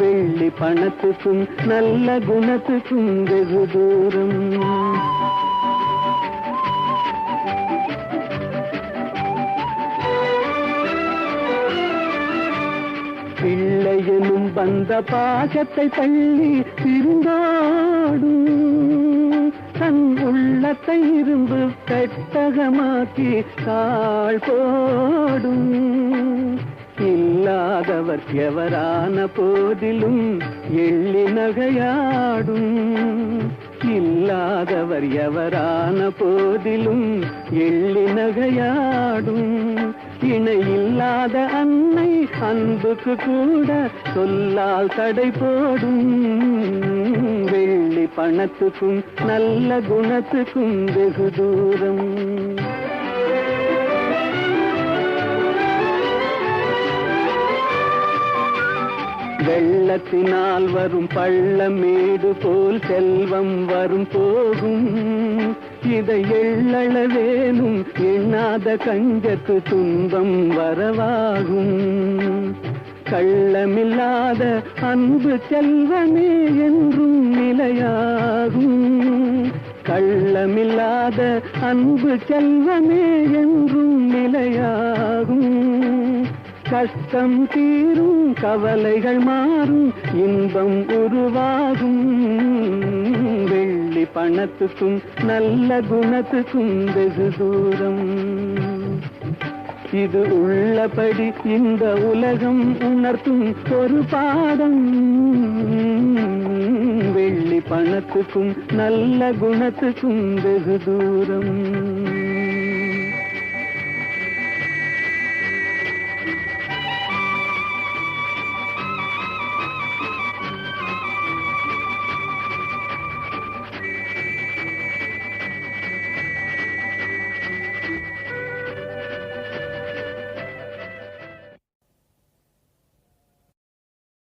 வெள்ளி பணத்துக்கும் நல்ல குணத்துக்கும் வெகு தூரம். பிள்ளையனும் வந்த பாகத்தை தள்ளி திருந்தாடும் தன் உள்ளத்தை இரும்பு பெட்டகமாக்கி தாழ் போடும். இல்லாதவர் எவரான போதிலும் எள்ளி நகையாடும். இல்லாதவர் எவரான போதிலும் எள்ளி நகையாடும். இணை இல்லாத அன்னை அன்புக்கு கூட சொல்லால் தடை போடும். வெள்ளி பணத்துக்கும் நல்ல குணத்துக்கும் வெகு தூரம். வெள்ளத்தினால் வரும் பள்ளமேடு போல் செல்வம் வரும் போகும். இதை எள்ளளவேனும் எண்ணாத கஞ்சத்து துன்பம் வரவாகும். கள்ளமில்லாத அன்பு செல்வமே என்றும் நிலையாகும். கள்ளமில்லாத அன்பு செல்வமே கஷ்டம் தீரும் கவலைகள் மாறும் இன்பம் உருவாகும். வெள்ளி பணத்துக்கும் நல்ல குணத்துக்கும் வெகு தூரம். இது உள்ளபடி இந்த உலகம் உணர்த்தும் ஒரு பாடம். வெள்ளி பணத்துக்கும் நல்ல குணத்துக்கும் வெகு தூரம்.